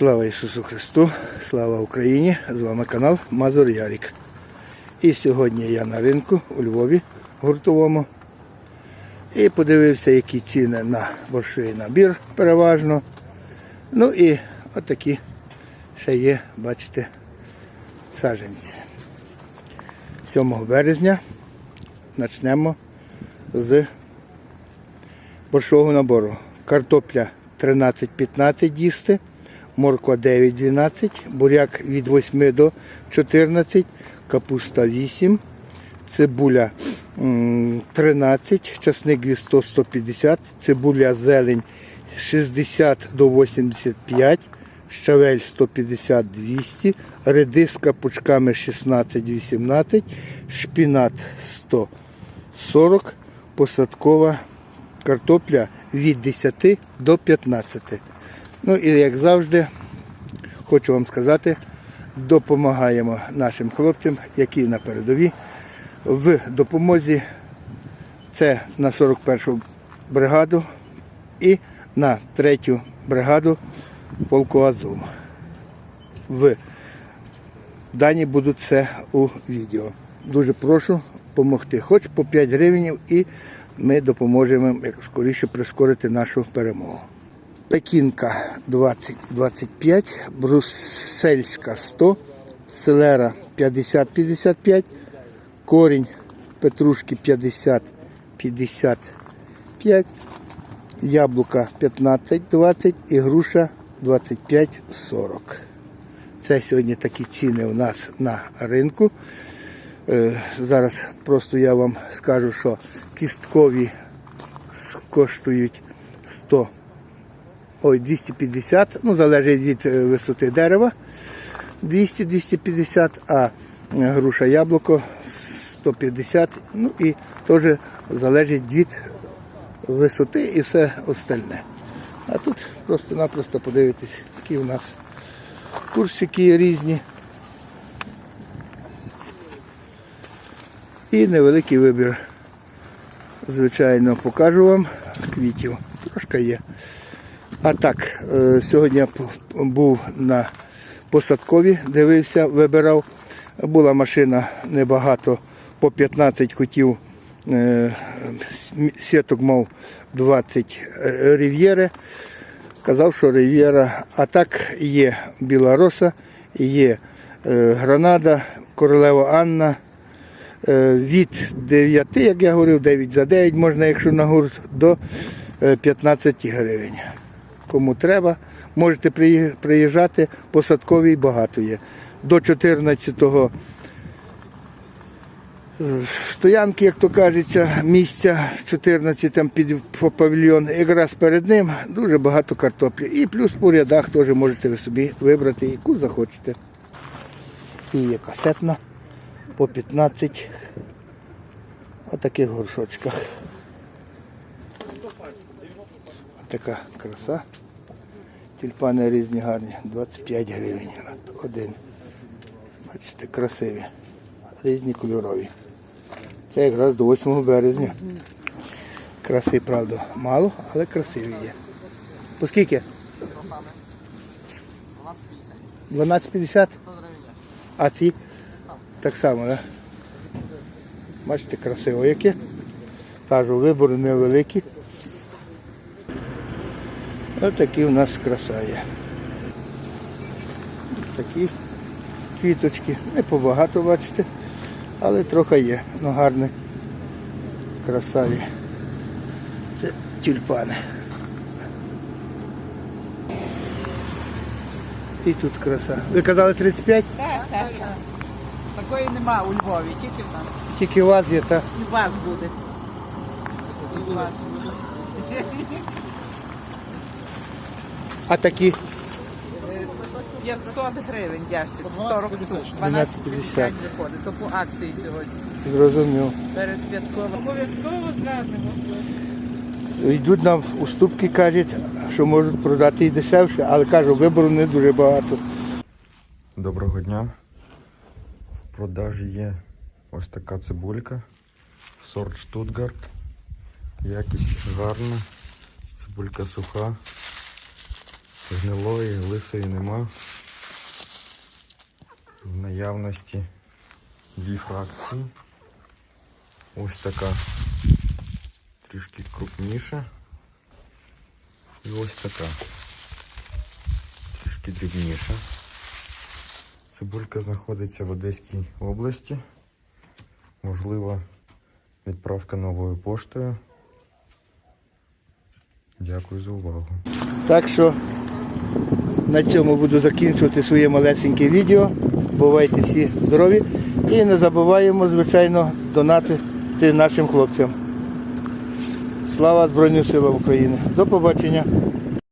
Слава Ісусу Христу, слава Україні! З вами канал Мазур Ярік. І сьогодні я на ринку у Львові гуртовому. І подивився, які ціни на борщовий набір переважно. Ну і отакі ще є, бачите, саджанці. 7 березня почнемо з борщового набору. Картопля 13-15 їсти, морква 9-12, буряк від 8 до 14, капуста 8, цибуля 13, часник від 100-150, цибуля зелень 60 до 85, щавель 150-200, редиска пучками 16-18, шпінат 140, посадкова картопля від 10 до 15. Ну і як завжди, хочу вам сказати, допомагаємо нашим хлопцям, які на передовій, в допомозі. Це на 41-ту бригаду і на 3-ю бригаду полку Азов. В дані будуть все у відео. Дуже прошу допомогти, хоч по 5 гривень, і ми допоможемо як скоріше прискорити нашу перемогу. Пекінка 20-25, Брусельська 100, Селера 50-55, корінь петрушки 50-55, яблука 15-20 і груша 25-40. Це сьогодні такі ціни у нас на ринку. Е, Зараз просто я вам скажу, що кісткові коштують 100, ой, 250, ну залежить від е, висоти дерева. 200-250, а груша яблуко 150, ну і теж залежить від висоти і все остальне. А тут просто-напросто подивитись, які у нас курсики різні. І невеликий вибір. Звичайно, покажу вам квітів. Трошки є. А так, е, сьогодні я був на посадкові, дивився, вибирав. Була машина небагато, по 15 хотів. е, Сіток мав 20 е, рів'єри. Казав, що рів'єра. А так є Білороса, є Гранада, Королева Анна. Від 9, як я говорив, 9 за 9 можна, якщо на гурт, до е, 15 гривень. Кому треба, можете приїжджати, посадковий багато є. До 14-го е, стоянки, як то кажеться, місця з 14 там під павільйон, якраз перед ним дуже багато картоплі. І плюс по рядах теж можете ви собі вибрати, яку захочете. І є касетна по 15 отаких горшочках. Отака краса. Тюльпани різні гарні, 25 гривень. Один. Бачите, красиві. Різні кольорові. Це якраз до 8 березня. Краси, правда, мало, але красиві є. По скільки? 12,50? А ці? Так само, так? Бачите, красиво яке. Кажу, вибори невеликі. Ось такі у нас краса є. Такі квіточки. Не побагато, бачите, але трохи є. Ну гарне. Красаві. Це тюльпани. І тут краса. Ви казали 35? Так, так, так. Такої нема у Львові, тільки в нас. Тільки у вас є, так? І у вас буде. І у вас буде. А такі 500 гривень ящик, 40 штук. 12,50. 12,50 виходить. То по акції сьогодні. зрозумів. Перед святковим. Обов'язково зрадимо. Йдуть нам уступки, кажуть, що можуть продати і дешевше, але кажу, вибору не дуже багато. Доброго дня. В продажі є ось така цибулька. Сорт Штутгарт. Якість гарна. Цибулька суха. Гнилої, лисої нема. В наявності дві фракції. Ось така трішки крупніша. І ось така. Трішки дрібніша. Цибулька знаходиться в Одеській області. Можливо, відправка новою поштою. Дякую за увагу. Так що на цьому буду закінчувати своє малесеньке відео. Бувайте всі здорові. І не забуваємо, звичайно, донатити нашим хлопцям. Слава Збройним силам України. До побачення.